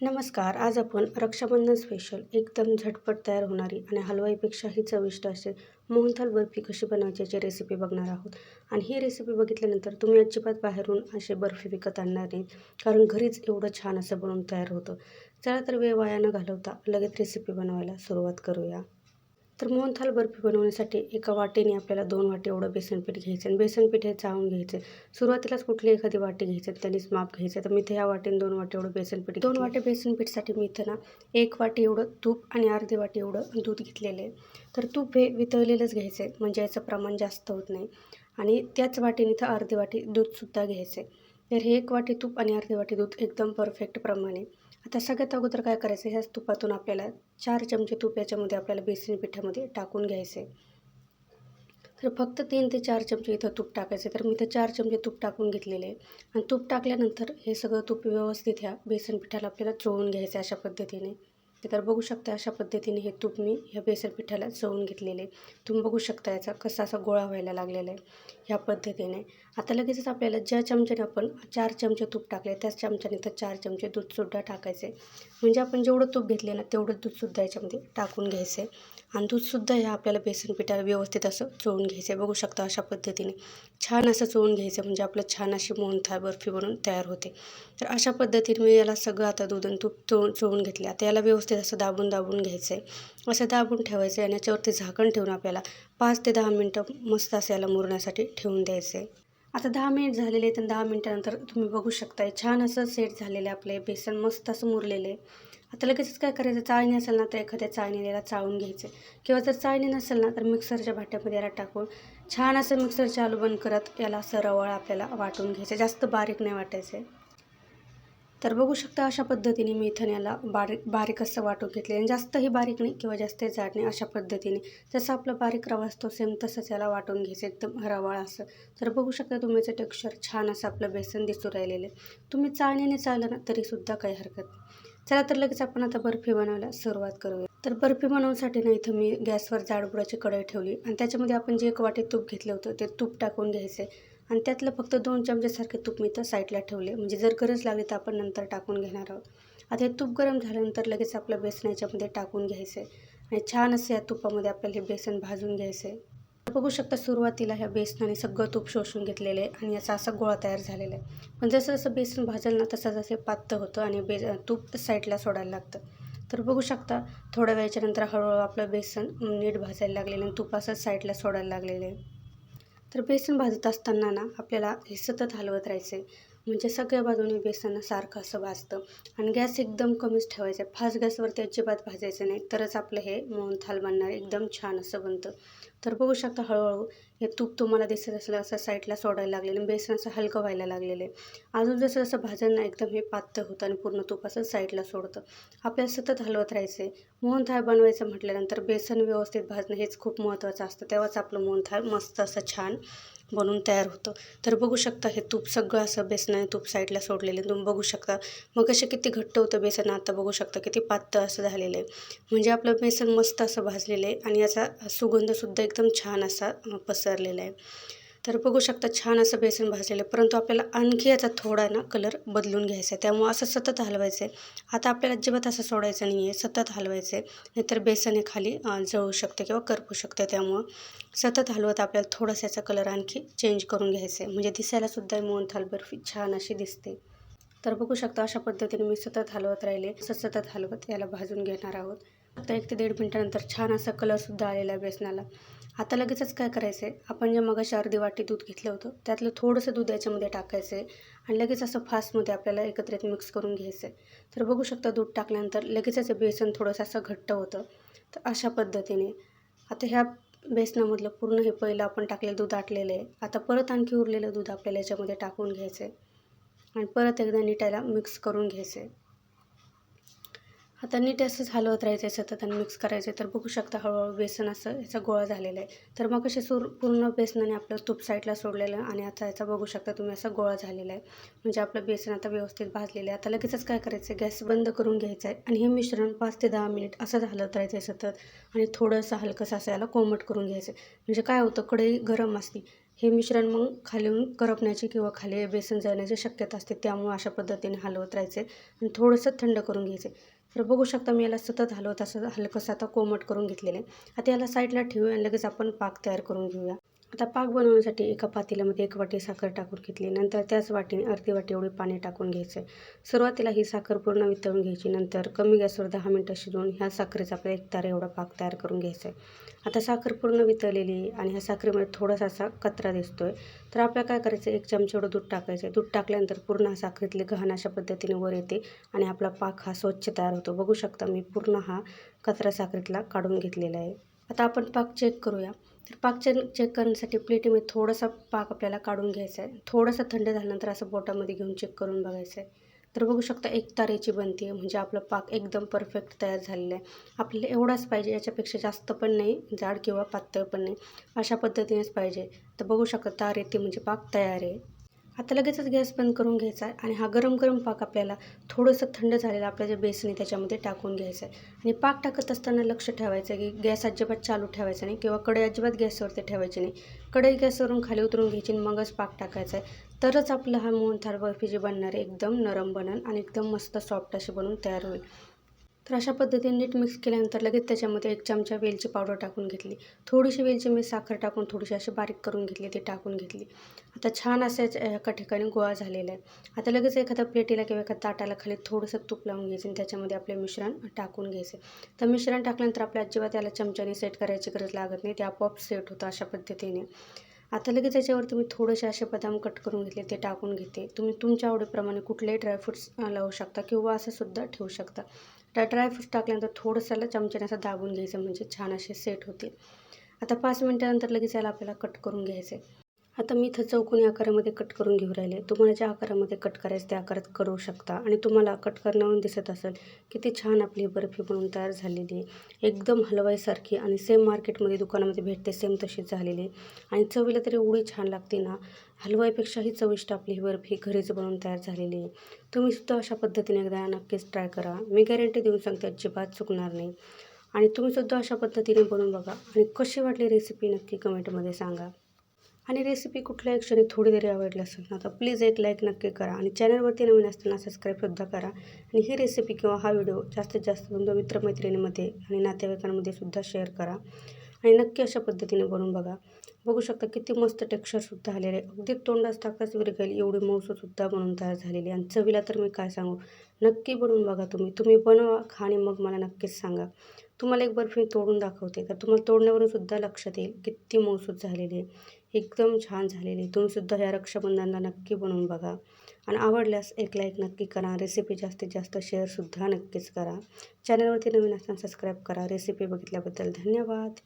नमस्कार आज आपण रक्षाबंधन स्पेशल एकदम झटपट तयार होणारी आणि हलवाईपेक्षाही चविष्ट असे मोहनथाल बर्फी कशी बनवायची याची रेसिपी बघणार आहोत. आणि ही रेसिपी बघितल्यानंतर तुम्ही अजिबात बाहेरून असे बर्फी विकत आणणार नाही कारण घरीच एवढं छान असं बनवून तयार होतं. चला तर वेळ वाया न घालवता लगेच रेसिपी बनवायला सुरुवात करूया. तर मोहनथाल बर्फी बनवण्यासाठी एका वाटीने आपल्याला दोन वाटी एवढं बेसनपीठ घ्यायचं आणि बेसनपीठ हे चाळून घ्यायचे. सुरुवातीलाच कुठली एखादी वाटी घ्यायची त्यांनीच माप घ्यायचं. तर मी इथे ह्या वाटीने दोन वाटी एवढं बेसनपीठ दोन वाटी बेसनपीठसाठी मी इथं ना एक वाटी एवढं तूप आणि अर्धी वाटी एवढं दूध घेतलेलं आहे. तर तूप हे वितळलेलंच घ्यायचं आहे म्हणजे याचं प्रमाण जास्त होत नाही. आणि त्याच वाटीने इथं अर्धी वाटी दूधसुद्धा घ्यायचं आहे. तर हे एक वाटी तूप आणि अर्धी वाटी दूध एकदम परफेक्ट प्रमाणे. आता सगळ्यात अगोदर काय करायचं? ह्याच तुपातून आपल्याला चार चमचे तूप याच्यामध्ये आपल्याला बेसन पिठामध्ये टाकून घ्यायचे तर फक्त तीन ते चार चमचे इथं तूप टाकायचे तर मी इथं चार चमचे तूप टाकून घेतलेले आहे. आणि तूप टाकल्यानंतर हे सगळं तूप व्यवस्थित ह्या बेसन पिठाला आपल्याला चोळून घ्यायचं अशा पद्धतीने. तर बघू शकता अशा पद्धतीने हे तूप मी ह्या बेसन पिठाला चवून घेतलेले तुम्ही बघू शकता याचा कसा असा गोळा व्हायला लागलेला आहे. ह्या पद्धतीने. आता लगेचच आपल्याला ज्या चमच्याने आपण चार चमचे तूप टाकले त्याच चमच्याने तर चार चमचे दूधसुद्धा टाकायचे. म्हणजे आपण जेवढं तूप घेतले ना तेवढं दूधसुद्धा याच्यामध्ये टाकून घ्यायचे. आणि दूधसुद्धा ह्या आपल्याला बेसन पिठाला व्यवस्थित असं चोळून घ्यायचं. बघू शकता अशा पद्धतीने. छान असं चोळून घ्यायचं म्हणजे आपलं छान अशी मोहनथाळ बर्फी बनून तयार होते. तर अशा पद्धतीने मी याला सगळं आता दूध आणि तूप चोळून चोळून घेतले. आता याला व्यवस्थित असं दाबून दाबून घ्यायचं. आहे असं दाबून ठेवायचं आहे आणि याच्यावरती झाकण ठेवून आपल्याला पाच ते दहा मिनटं मस्त असं याला मुरण्यासाठी ठेवून द्यायचं. आहे आता दहा मिनिट झालेले आहेत दहा मिनटानंतर तुम्ही बघू शकताय. छान असं सेट झालेलं आहे आपले बेसन मस्त असं मुरलेलं आहे. आता लगेचच काय करायचं? चाळणी असेल ना तर एखाद्या चाळणीला याला चाळून घ्यायचं. किंवा जर चाळणी नसेल ना तर मिक्सरच्या भाट्यामध्ये याला टाकून छान असं मिक्सर चालू बंद करत याला असं रवाळ आपल्याला वाटून घ्यायचं. जास्त बारीक नाही वाटायचं. तर बघू शकता अशा पद्धतीने मी इथं याला बारीक बारीक असं वाटून घेतले आणि जास्तही बारीक नाही किंवा जास्त जाड नाही अशा पद्धतीने. जसं आपलं बारीक रवा असतो सेम तसंच याला वाटून घ्यायचं एकदम रवाळ असं. तर बघू शकता तुम्हीचं टेक्स्चर छान असं आपलं बेसन दिसून राहिलेलं आहे. तुम्ही चाळण्याने चाललं ना तरीसुद्धा काही हरकत नाही. चला तर लगेच आपण आता बर्फी बनवायला सुरुवात करूया. तर बर्फी बनवण्यासाठी ना इथं मी गॅसवर जाडबुडाची कढई ठेवली आणि त्याच्यामध्ये आपण जे एक वाटी तूप घेतलं होतं ते तूप टाकून घ्यायचे आणि त्यातलं फक्त दोन चमच्यासारखे तूप मी तर साईडला ठेवले. म्हणजे जर गरज लागली तर आपण नंतर टाकून घेणार आहोत. आता हे तूप गरम झाल्यानंतर लगेच आपलं बेसन याच्यामध्ये टाकून घ्यायचं आहे आणि छान असं या तुपामध्ये आपल्याला हे बेसन भाजून घ्यायचं आहे बघू शकता सुरुवातीला ह्या बेसनाने सगळं तूप शोषून घेतलेलं आहे आणि याचा असा गोळा तयार झालेला आहे. पण जसं जसं बेसन भाजलं ना तसं जसं पातळ होतं आणि बे तूप साईडला सोडायला लागतं. तर बघू शकता थोड्या वेळाच्या नंतर हळूहळू आपलं बेसन नीट भाजायला लागलेलं आणि तूप असं साईडला सोडायला लागलेलं आहे. तर बेसन भाजत असताना ना आपल्याला हे सतत हलवत राहायचं आहे म्हणजे सगळ्या बाजूने बेसन सारखं असं भाजतं. आणि गॅस एकदम कमीच ठेवायचा आहे. फास्ट गॅसवरती अजिबात भाजायचं नाही. तरच आपलं हे मोहनथाल बनणार. एकदम छान असं बनतं. तर बघू शकता हळूहळू हे तूप तुम्हाला दिसत असलं असं साईडला सोडायला लागलेलं बेसन असं हलकं व्हायला लागलेलं आहे. अजून जसं जसं भाजन ना एकदम हे पातळ होतं आणि पूर्ण तूप असं साईडला सोडतं. आपल्याला सतत हलवत राहायचं आहे. मोहनथाळ बनवायचं म्हटल्यानंतर बेसन व्यवस्थित भाजणं हेच खूप महत्त्वाचं असतं. तेव्हाच आपलं मोहनथाळ मस्त असं छान बनून तयार होतं. तर बघू शकता हे तूप सगळं असं बेसनाने तूप साईडला सोडलेले तुम्ही बघू शकता. मग असे किती घट्ट होतं बेसन आता बघू शकता किती पातळ असं झालेलं आहे. म्हणजे आपलं बेसन मस्त असं भाजलेलं आहे आणि याचा सुगंधसुद्धा एकदम छान असा पसरलेला आहे. तर बघू शकता छान असं बेसन भाजलेलं आहे. परंतु आपल्याला आणखी याचा थोडा ना कलर बदलून घ्यायचा आहे. त्यामुळं असं सतत हलवायचं आहे. आता आपल्याला अजिबात असं सोडायचं नाही आहे सतत हलवायचं आहे. नाहीतर बेसन हे खाली जळू शकते किंवा करपू शकते. त्यामुळं सतत हलवत आपल्याला थोडासा याचा कलर आणखी चेंज करून घ्यायचं आहे. म्हणजे दिसायलासुद्धा मोहनथाल बर्फी छान अशी दिसते. तर बघू शकता अशा पद्धतीने मी सतत हलवत राहिले. सतत हलवत याला भाजून घेणार आहोत. आता एक ते दीड मिनटानंतर छान असा कलरसुद्धा आलेला आहे बेसनाला. आता लगेचच काय करायचं आहे आपण जे मगाशी अर्धी वाटी दूध घेतलं होतं त्यातलं थोडंसं दूध याच्यामध्ये टाकायचं आहे आणि लगेच असं फास्टमध्ये आपल्याला एकत्रित मिक्स करून घ्यायचं आहे तर बघू शकता दूध टाकल्यानंतर लगेचच बेसन थोडंसं असं घट्ट होतं. तर अशा पद्धतीने आता ह्या बेसनामधलं पूर्ण हे पहिलं आपण टाकलेलं दूध आटलेलं आहे. आता परत आणखी उरलेलं दूध आपल्याला याच्यामध्ये टाकून घ्यायचं आहे आणि परत एकदा नीटायला मिक्स करून घ्यायचं आहे आता नीट असंच हलवत राहायचं आहे सतत आणि मिक्स करायचं आहे. तर बघू शकता हळूहळू बेसन असं याचा गोळा झालेला आहे. तर मग असे सुर पूर्ण बेसनाने आपलं तूप साईडला सोडलेलं आणि आता याचा बघू शकता तुम्ही असा गोळा झालेला आहे. म्हणजे आपलं बेसन आता व्यवस्थित भाजलेलं आहे. आता लगेचच काय करायचं आहे? गॅस बंद करून घ्यायचं आहे आणि हे मिश्रण पाच ते दहा मिनिट असंच हलवत राहायचं आहे सतत आणि थोडंसं हलकंसं असं याला कोमट करून घ्यायचं आहे. म्हणजे काय होतं? कढई गरम असते. हे मिश्रण मग खालीहून करपण्याची किंवा खाली बेसन जाण्याची शक्यता असते. त्यामुळे अशा पद्धतीने हलवत राहायचे आणि थोडंसं थंड करून घ्यायचे तर बघू शकता मी याला सतत हलवत असं हलकंसं आता कोमट करून घेतलेलं आहे. आता याला साईडला ठेवूया आणि लगेच आपण पाक तयार करून घेऊया. आता पाक बनवण्यासाठी एका पातेल्यामध्ये एक वाटी साखर टाकून घेतली. नंतर त्याच वाटीने अर्धी वाटी एवढी पाणी टाकून घ्यायचं. आहे सुरुवातीला ही साखर पूर्ण वितळून घ्यायची. नंतर कमी गॅसवर दहा मिनटं शिजवून ह्या साखरेचा आपला एक तारा एवढा पाक तयार करून घ्यायचा आहे. आता साखर पूर्ण वितळलेली आणि ह्या साखरेमध्ये थोडासा असा कचरा दिसतो आहे तर आपल्याला काय करायचं? एक चमचा एवढं दूध टाकायचं. आहे दूध टाकल्यानंतर पूर्ण हा साखरेतले गहन अशा पद्धतीने वर येते आणि आपला पाक हा स्वच्छ तयार होतो. बघू शकता मी पूर्ण हा कचरा साखरेतला काढून घेतलेला आहे. आता आपण पाक चेक करूया. तर पाक चेक चेक करण्यासाठी प्लेटीमध्ये थोडासा पाक आपल्याला काढून घ्यायचा आहे. थोडंसं थंड झाल्यानंतर असं बोटामध्ये घेऊन चेक करून बघायचं आहे. तर बघू शकता एक तारेची बनते आहे. म्हणजे आपलं पाक एकदम परफेक्ट तयार झालेलं आहे. आपल्याला एवढाच पाहिजे याच्यापेक्षा जास्त पण नाही जाड किंवा पातळ पण नाही. अशा पद्धतीनेच पाहिजे. तर बघू शकता तार येते म्हणजे पाक तयार आहे. आता लगेचच गॅस बंद करून घ्यायचा आहे आणि हा गरम गरम पाक आपल्याला थोडंसं थंड झालेलं आपलं जे बेसन आहे त्याच्यामध्ये टाकून घ्यायचं आहे. आणि पाक टाकत असताना लक्ष ठेवायचं आहे की गॅस अजिबात चालू ठेवायचा नाही किंवा कढई अजिबात गॅसवरती ठेवायची नाही. कढई गॅसवरून खाली उतरून घ्यायची आणि मगच पाक टाकायचा आहे. तरच आपलं हा मोहनथाळ बर्फी जी बनणार आहे. एकदम नरम बनन आणि एकदम मस्त सॉफ्ट अशी बनवून तयार होईल. तर अशा पद्धतीने नीट मिक्स केल्यानंतर लगेच त्याच्यामध्ये एक चमचा वेलची पावडर टाकून घेतली. थोडीशी वेलची मी साखर टाकून थोडीशी अशी बारीक करून घेतली ती टाकून घेतली. आता छान असेच एका ठिकाणी गोळा झालेला आहे आता लगेच एखाद्या प्लेटीला किंवा एका ताटाला खाली थोडंसं तूप लावून घ्यायचं आणि त्याच्यामध्ये आपले मिश्रण टाकून घ्यायचे. तर मिश्रण टाकल्यानंतर आपल्या अजिबात त्याला चमच्याने सेट करायची गरज लागत नाही ते आपोआप सेट होतं अशा पद्धतीने. आता लगेच त्याच्यावरती मी थोडेसे असे बदाम कट करून घेतले ते टाकून घेते. तुम्ही तुमच्या आवडीप्रमाणे कुठलेही ड्रायफ्रुट्स लावू शकता किंवा असं सुद्धा ठेवू शकता. त्या ड्रायफ्रूट्स टाकल्यानंतर थोडंसं चमच्याने असं दाबून घ्यायचं म्हणजे छान असे सेट होतील. आता पाच मिनटानंतर लगेच याला आपल्याला कट करून घ्यायचं आहे आता मी इथं चौकोनी आकारामध्ये कट करून घेऊ राहिले. तुम्हाला ज्या आकारामध्ये कट करायचं त्या आकारात करू शकता. आणि तुम्हाला कट करण्यावरून दिसत असेल किती छान आपली बर्फी बनवून तयार झालेली आहे. एकदम हलवाईसारखी आणि सेम मार्केटमध्ये दुकानामध्ये भेटते सेम तशीच झालेली आहे. आणि चवीला तरी एवढी छान लागते ना हलवाईपेक्षाही चविष्ट आपली ही बर्फी घरीच बनवून तयार झालेली आहे. तुम्हीसुद्धा अशा पद्धतीने एकदा नक्कीच ट्राय करा. मी गॅरंटी देऊन सांगते अजिबात चुकणार नाही. आणि तुम्हीसुद्धा अशा पद्धतीने बनवून बघा. आणि कशी वाटली रेसिपी नक्की कमेंटमध्ये सांगा. आणि रेसिपी कुठल्याही क्षणी थोडी जरी आवडली असेल ना तर प्लीज एक लाईक नक्की करा आणि चॅनलवरती नवीन असताना सबस्क्राईबसुद्धा करा. आणि ही रेसिपी किंवा हा व्हिडिओ जास्तीत जास्त तुमच्या मित्रमैत्रिणीमध्ये आणि नातेवाईकांमध्ये सुद्धा शेअर करा. आणि नक्की अशा पद्धतीने बनवून बघा. बघू शकता किती मस्त टेक्स्चरसुद्धा आलेले आहे. अगदी तोंडास ताकदच विरघळेल एवढी मऊसूसुद्धा बनवून तयार झालेली आणि चवीला तर मी काय सांगू? नक्की बनवून बघा तुम्ही. तुम्ही बनवा खा आणि मग मला नक्कीच सांगा. तुम्हाला एक बर्फी तोडून दाखवते तर तुम्हाला तोडण्यावरून सुद्धा लक्षात येईल. किती मऊसूत झालेली आहे एकदम छान झालेली. तुम्हीसुद्धा ह्या रक्षाबंधनला नक्की बनवून बघा. आणि आवडल्यास एक लाईक नक्की करा. रेसिपी जास्तीत जास्त शेअरसुद्धा नक्कीच करा. चॅनलवरती नवीन असताना सबस्क्राईब करा. रेसिपी बघितल्याबद्दल धन्यवाद.